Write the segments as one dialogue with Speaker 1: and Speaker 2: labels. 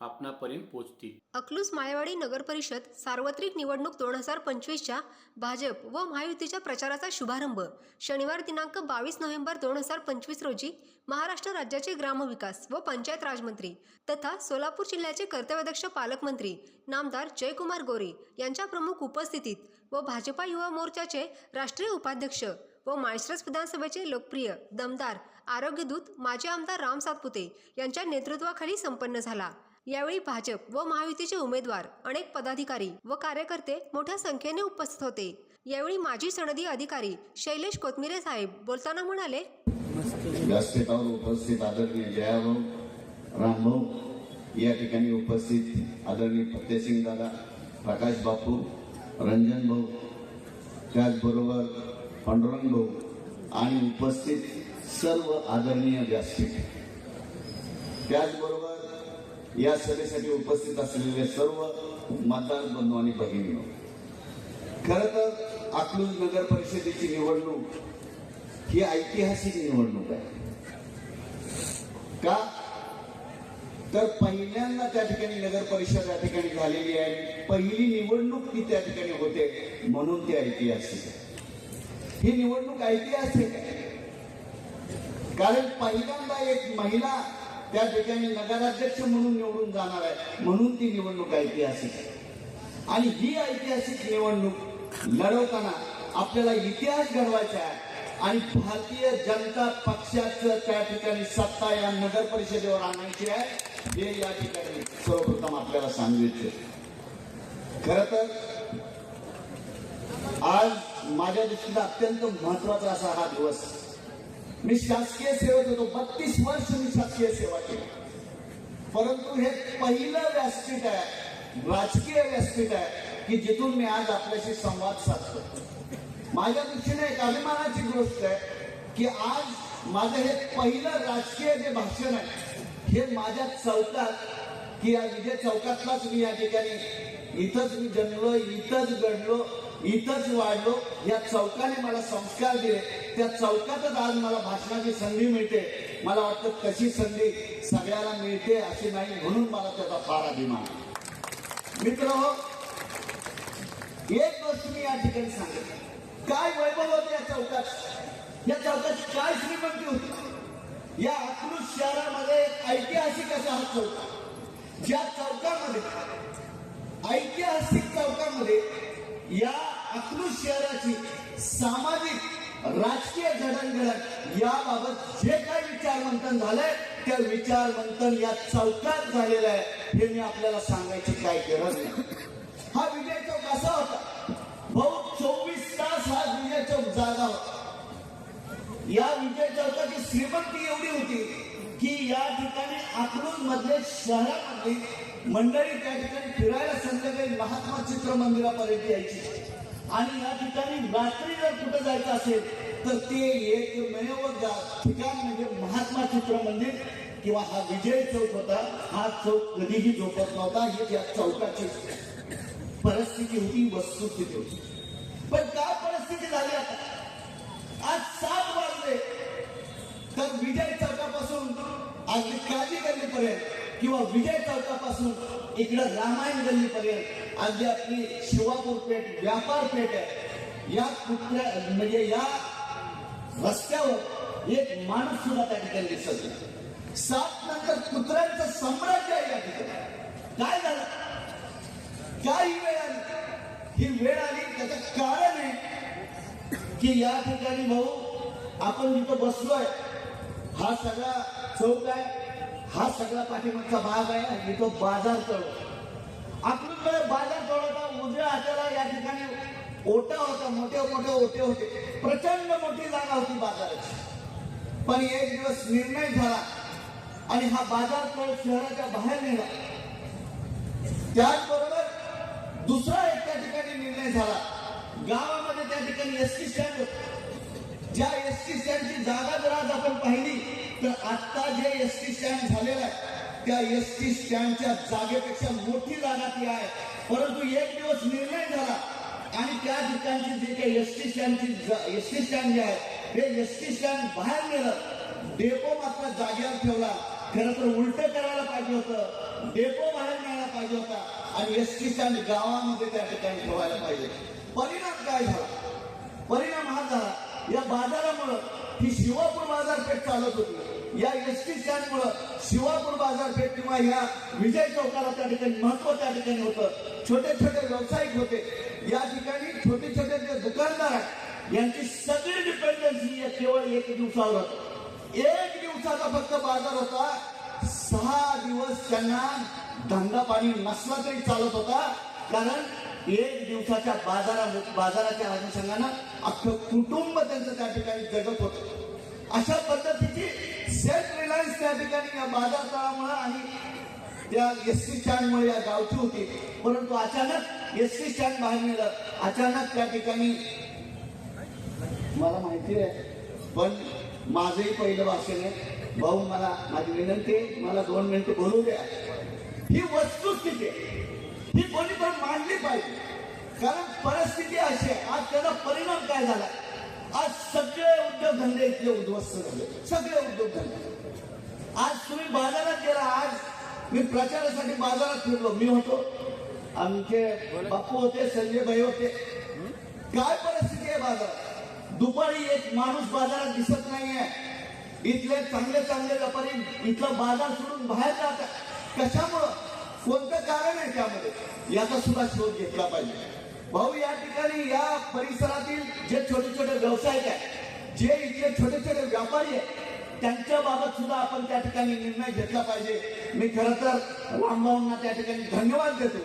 Speaker 1: आपणापर्यंत पोहोचतील
Speaker 2: अकलूस माळेवाडी नगर परिषद सार्वत्रिक निवडणूक दोन हजार पंचवीसच्या भाजप व महायुतीच्या प्रचाराचा शुभारंभ. शनिवार दिनांक बावीस नोव्हेंबर दोन हजार पंचवीस रोजी महाराष्ट्र राज्याचे ग्रामविकास व पंचायत राजमंत्री तथा सोलापूर जिल्ह्याचे कर्तव्यदक्ष पालकमंत्री नामदार जयकुमार गोरे यांच्या प्रमुख उपस्थितीत व भाजपा युवा मोर्चाचे राष्ट्रीय उपाध्यक्ष व माळशिरस विधानसभेचे लोकप्रिय दमदार आरोग्यदूत माजी आमदार राम सातपुते यांच्या नेतृत्वाखाली संपन्न झाला. यावेळी भाजप व महायुतीचे उमेदवार अनेक पदाधिकारी व कार्यकर्ते मोठ्या संख्येने उपस्थित होते. यावेळी माजी सनदी अधिकारी शैलेश कोथमिरे साहेब बोलताना म्हणाले
Speaker 3: व्यासपीठावर उपस्थित आदरणीय जयाभाऊ रामभाऊ या ठिकाणी उपस्थित आदरणीय फतेसिंग दादा प्रकाश बापू रंजन भाऊ त्याचबरोबर पांडुरंग भाऊ आणि उपस्थित सर्व आदरणीय व्यासपीठ. त्याचबरोबर या सभेसाठी उपस्थित असलेले सर्व मतदार बंधू आणि भगिनी खर तर अकलूज नगर परिषदेची निवडणूक ही ऐतिहासिक निवडणूक आहे. का? तर पहिल्यांदा त्या ठिकाणी नगर परिषद त्या ठिकाणी झालेली आहे. पहिली निवडणूक ती त्या ठिकाणी होते म्हणून ती ऐतिहासिक आहे. ही निवडणूक ऐतिहासिक आहे. कारण पहिल्यांदा एक महिला त्या ठिकाणी नगराध्यक्ष म्हणून निवडून जाणार आहे. म्हणून ती निवडणूक ऐतिहासिक आहे. आणि ही ऐतिहासिक निवडणूक लढवताना आपल्याला इतिहास घडवायचा आहे. आणि भारतीय जनता पक्षाचं त्या ठिकाणी सत्ता या नगर परिषदेवर आणायची आहे. हे या ठिकाणी सर्वप्रथम आपल्याला सांगायचे खर तर आज माझ्या दृष्टीला अत्यंत महत्त्वाचा असा हा दिवस मी शासकीय सेवेत होतो बत्तीस वर्ष मी शासकीय सेवा केली. परंतु हे पहिलं व्यासपीठ आहे राजकीय व्यासपीठ आहे की जिथून मी आज आपल्याशी संवाद साधतो माझ्या दृष्टीने एक अभिमानाची गोष्ट आहे की आज माझं हे पहिलं राजकीय जे भाषण आहे हे माझ्या चौकात की या विजय चौकातलाच मी या ठिकाणी इथंच मी जन्मलो इथंच घडलो इथंच वाढलो. या चौकाने मला संस्कार दिले. त्या चौकातच आज मला भाषणाची संधी मिळते. मला वाटतं कशी संधी सगळ्याला मिळते अशी नाही म्हणून मला त्याचा फार अभिमान मित्र हो एक गोष्ट मी या ठिकाणी सांगेल काय वैभव होते या चौकात? या चौकाची काय श्रीमंती होती. या अकलूज शहरामध्ये एक ऐतिहासिक असा हा चौक. ज्या चौकामध्ये ऐतिहासिक चौकामध्ये या अकलूज शहराची सामाजिक राजकीय जडणघडण याबाबत जे काही विचारमंथन झालंय त्या विचारमंथन या चौकात झालेलं आहे हे मी आपल्याला सांगायची काय गरज नाही. हा विजय चौक असा होता. भाऊ चोवीस तास हा विजय चौक जागा होता. या विजय चौकाची श्रीमंती एवढी होती की या ठिकाणी अकलूज मधले शहरामध्ये मंडळी त्या ठिकाणी फिरायला संध्याकाळी महात्मा चित्र मंदिरापर्यंत यायची. आणि या ठिकाणी रात्री जर कुठं जायचं असेल तर ते एकमेव जा- ठिकाण म्हणजे महात्मा चित्र मंदिर किंवा हा विजय चौक होता. हा चौक कधीही झोपत नव्हता ही या चौकाची परिस्थिती होती वस्तुस्थिती होती. पण काय परिस्थिती झाली आता. आज सात वाजले. तर विजय चौकापासून अगदी काजी गल्लीपर्यंत किंवा विजय चौकापासून इकडं रामायण गल्लीपर्यंत. अगदी आपली शिवापूर पेठ व्यापार पेठ आहे. या कुठल्या म्हणजे या रस्त्यावर एक माणूस सुद्धा त्या ठिकाणी दिसत सात नंतर कुत्र्यांचं साम्राज्य आहे या ठिकाणी. काय झालं? काय ही वेळ आली ही वेळ आली त्याचं कारण आहे की या ठिकाणी भाऊ आपण जिथं बसलोय हा सगळा चौक आहे. हा सगळा पाठीमागचा भाग आहे आणि तो बाजार चौक आपल्याकडे बाजार चौकाचा उजव्या हाताला या ठिकाणी ओटा होता. मोठे मोठे ओटे होते. प्रचंड मोठी जागा होती बाजाराची. पण एक दिवस निर्णय झाला आणि हा बाजार चौक शहराच्या बाहेर निघाला त्याचबरोबर दुसरा एक त्या ठिकाणी निर्णय झाला. गावामध्ये त्या ठिकाणी एस टी स्टँड होत. ज्या एस टी स्टँडची जागा जर आज आपण पाहिली तर आता जे एस टी स्टँड झालेलं आहे त्या एस टी स्टँडच्या जागेपेक्षा मोठी जागा ती आहे. परंतु एक दिवस निर्णय झाला आणि त्या ठिकाणची जे काही एस टी स्टँडची एस टी स्टँड जे आहे हे एस टी स्टँड बाहेर नेलं. डेपो मात्र जागेवर ठेवला. खरं तर उलट करायला पाहिजे होतं. डेपो बाहेर न्यायला पाहिजे होता. आणि एस टी स्टँड गावामध्ये त्या ठिकाणी ठेवायला पाहिजे. परिणाम काय झाला? परिणाम हा झाला. या बाजारामुळं ही शिवापूर बाजारपेठ चालत होती. या एस टी स्टँडमुळं शिवापूर बाजारपेठ किंवा या विजय चौकाला त्या ठिकाणी महत्त्व त्या ठिकाणी होतं. छोटे छोटे व्यावसायिक होते. या ठिकाणी छोटे छोटे जे दुकानदार आहेत यांची सगळी डिपेंडन्सी केवळ एक दिवसावर एक दिवसाचा फक्त बाजार होता. सहा दिवस त्यांना धंदा पाणी नसला तरी चालत होता. कारण एक दिवसाच्या बाजारा बाजाराच्या अनुषंगानं अख्खं कुटुंब त्यांचं त्या ठिकाणी जगत होतं. अशा पद्धतीची सेल्फ रिलायन्स त्या ठिकाणी या बाजार तळामुळे आणि त्या एस टी स्टँडमुळे या गावची होती. परंतु अचानक एस टी स्टँड बाहेर नेलं. अचानक त्या ठिकाणी मला माहिती आहे पण माझंही पहिलं भाषण आहे. भाऊ मला माझी विनंती आहे मला दोन मिनिटं बोलू द्या. ही वस्तुस्थिती आहे. ही कोणी पण मांडली पाहिजे. कारण परिस्थिती अशी आहे आज त्याचा परिणाम काय झाला? आज सगळे उद्योगधंदे इथले उद्ध्वस्त झाले. सगळे उद्योगधंदे आज तुम्ही बाजारात गेला आज मी प्रचारासाठी बाजारात फिरलो. मी होतो. आमचे बापू होते संजय भाई होते. काय परिस्थिती आहे बाजारात? दुपारी एक माणूस बाजारात दिसत नाहीये. इथले चांगले चांगले व्यापारी इथला बाजार सोडून बाहेर जातात. कशामुळं? कोणतं कारण आहे त्यामध्ये? याचा सुद्धा शोध घेतला पाहिजे. भाऊ या ठिकाणी या परिसरातील जे छोटे छोटे व्यावसायिक आहेत जे इथले छोटे छोटे व्यापारी आहेत त्यांच्या बाबत सुद्धा आपण त्या ठिकाणी निर्णय घेतला पाहिजे. मी खरं तर रामभाऊंना त्या ठिकाणी धन्यवाद देतो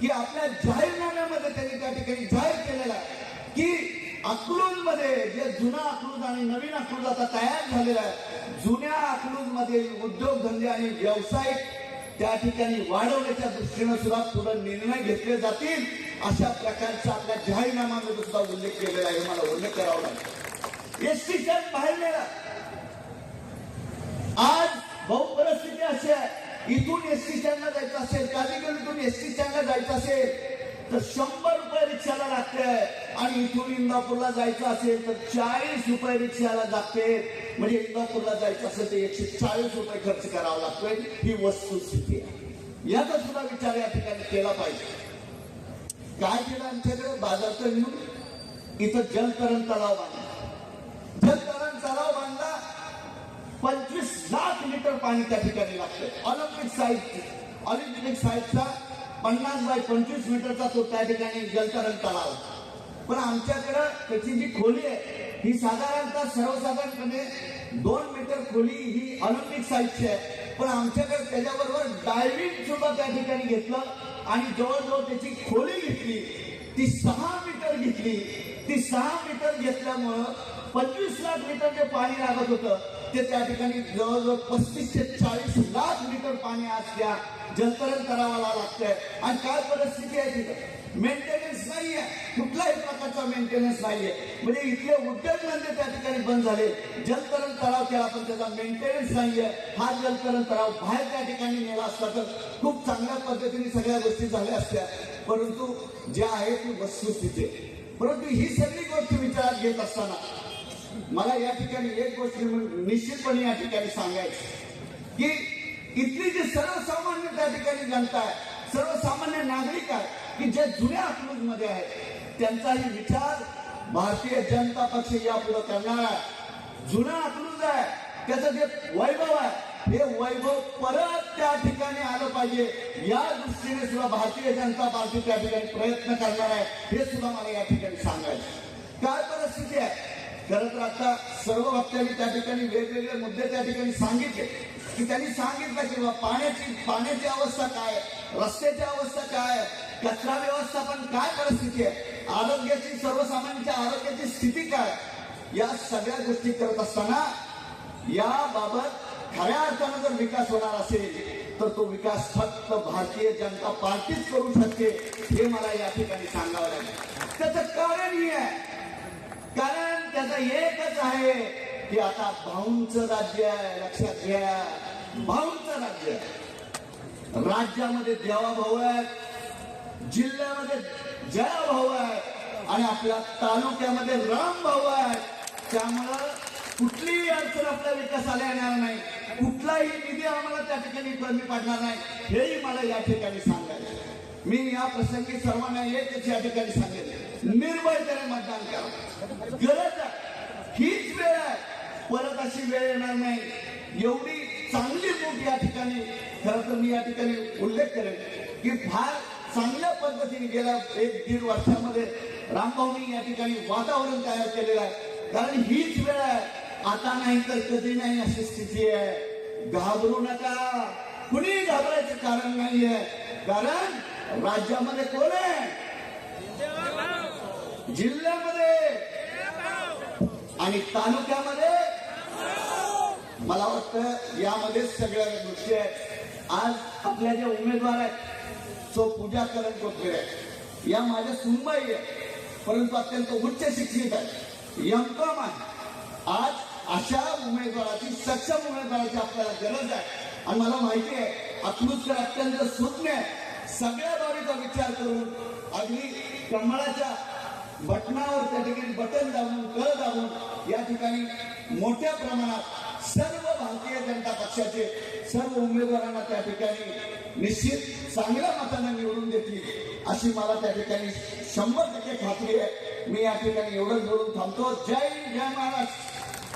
Speaker 3: की आपल्या जाहीरनाम्यामध्ये त्यांनी त्या ठिकाणी जाहीर केलेला आहे की अकलूजमध्ये जे जुना अक्रूज आणि नवीन अक्रूज आता तयार झालेला आहे जुन्या अकलूज उद्योगधंदे आणि व्यावसायिक त्या ठिकाणी वाढवण्याच्या दृष्टीनं सुद्धा पुढे निर्णय घेतले जातील अशा प्रकारचा आपल्या जाहीरनाम्यामध्ये सुद्धा उल्लेख केलेला आहे मला उल्लेख करावा लागतो एस टी बाहेर नेला आज भाऊ परिस्थिती अशी आहे इथून एस टी स्टँडला जायचं असेल कालिगलीतून एस टी स्टँडला जायचं असेल तर शंभर रुपये रिक्षाला लागते आणि इथून इंदापूरला जायचं असेल तर चाळीस रुपये रिक्षाला लागते म्हणजे इंदापूरला जायचं असेल तर एकशे चाळीस रुपये खर्च करावा लागतोय. ही वस्तुस्थिती आहे. याचा सुद्धा विचार या ठिकाणी केला पाहिजे. काय केलं आमच्याकडे? बाजारचं येऊन इथं जलतरण तलाव बांधला. जलतरण तलाव बांधला. पंचवीस लाख लिटर पाणी त्या ठिकाणी लागतं ऑलिम्पिक साईज ऑलिम्पिक साईजचा पन्नास बाय पंचवीस मीटरचा तो त्या ठिकाणी जलतरण तलाव. पण आमच्याकडं त्याची जी खोली आहे ही साधारणतः सर्वसाधारणपणे दोन मीटर खोली ही ऑलिम्पिक साईजची आहे. पण आमच्याकडे त्याच्याबरोबर डायव्हिंग सुद्धा त्या ठिकाणी घेतलं आणि जवळजवळ त्याची खोली घेतली. ती सहा मीटर घेतली. ती सहा मीटर घेतल्यामुळं पंचवीस लाख लिटर जे पाणी लागत होतं ते त्या ठिकाणी जवळजवळ पस्तीस ते चाळीस लाख लिटर पाणी आज त्या जलतरण करावा लागतंय. आणि काय परिस्थिती आहे तिथं? मेंटेनन्स नाहीये. कुठल्याही प्रकारचा मेंटेनन्स नाहीये. म्हणजे इथले उद्योगधंदे त्या ठिकाणी बंद झाले. जलतरण तलाव केला पण त्याचा मेंटेनन्स नाहीये. हा जलतरण तलाव बाहेर त्या ठिकाणी नेला असता तर खूप चांगल्या पद्धतीने सगळ्या गोष्टी झाल्या असत्या. परंतु जे आहे ती वस्तुस्थिती परंतु ही सगळी गोष्ट विचारात घेत असताना मला या ठिकाणी एक गोष्ट निश्चितपणे या ठिकाणी सांगायची. की इथली जी सर्वसामान्य त्या ठिकाणी जनता आहे सर्वसामान्य नागरिक आहे की जे जुन्या अकलूजमध्ये आहेत त्यांचाही विचार भारतीय जनता पक्ष यापुढे करणार आहे. जुना अकलूज आहे. त्याचं जे वैभव आहे हे वैभव परत त्या ठिकाणी आलं पाहिजे. या दृष्टीने सुद्धा भारतीय जनता पार्टी त्या ठिकाणी प्रयत्न करणार आहे हे सुद्धा मला या ठिकाणी सांगायचं काय परिस्थिती आहे? खरं तर आता सर्व वक्त्यांनी त्या ठिकाणी वेगवेगळे मुद्दे त्या ठिकाणी सांगितले. की त्यांनी सांगितलं की बाबा पाण्याची पाण्याची अवस्था काय रस्त्याची अवस्था काय कचरा व्यवस्थापन काय परिस्थिती आहे? आरोग्याची सर्वसामान्यांच्या आरोग्याची स्थिती काय या सगळ्या गोष्टी करत असताना याबाबत खऱ्या अर्थानं जर विकास होणार असेल तर तो विकास फक्त भारतीय जनता पार्टीच करू शकते हे मला या ठिकाणी सांगावं लागेल. त्याचं कारण ही आहे. कारण त्याचं एकच आहे की आता भाऊंचं राज्य आहे लक्षात घ्या. भाऊंचं राज्य आहे. राज्यामध्ये देवा भाऊ आहेत जिल्ह्यामध्ये जया भाऊ आहे आणि आपल्या तालुक्यामध्ये राम भाऊ आहे त्यामुळं कुठलीही अडचण आपल्या विकासाला येणार नाही. कुठलाही निधी आम्हाला त्या ठिकाणी कमी पडणार नाही हेही मला या ठिकाणी सांगायचं मी या प्रसंगी सर्वांना एकच या ठिकाणी सांगेल निर्भयतेने मतदान करा. गरज आहे. हीच वेळ आहे. परत अशी वेळ येणार नाही. एवढी चांगली मूठ या ठिकाणी खरं तर मी या ठिकाणी उल्लेख करेन की फार चांगल्या पद्धतीने गेल्या एक दीड वर्षामध्ये रामभाऊनी या ठिकाणी वातावरण तयार केलेलं आहे. कारण हीच वेळ आहे. आता नाही तर कधी नाही अशी स्थिती आहे. घाबरू नका. कुणी घाबरायचं कारण नाहीये कारण राज्यामध्ये कोण आहे? जिल्ह्यामध्ये आणि तालुक्यामध्ये मला वाटतं यामध्ये सगळ्या गोष्टी आहेत. आज आपल्या ज्या उमेदवार आहेत तो पूजा करण कोथबिर आहे या माझ्या सुनबाई आहे परंतु अत्यंत उच्च शिक्षित आहे एमकॉम आहे. आज अशा उमेदवाराची सक्षम उमेदवाराची आपल्याला गरज आहे. आणि मला माहिती आहे अकलूजकर अत्यंत सूक्ष्म आहे. सगळ्या बाबीचा विचार करून अगदी कमळाच्या बटनावर त्या ठिकाणी बटन दाबून कळ दाबून या ठिकाणी मोठ्या प्रमाणात सर्व भारतीय जनता पक्षाचे सर्व उमेदवारांना त्या ठिकाणी निश्चित चांगल्या मताने निवडून देतील अशी मला त्या ठिकाणी शंभर टक्के खात्री आहे. मी या ठिकाणी एवढंच बोलून थांबतो. जय हिंद, जय महाराष्ट्र.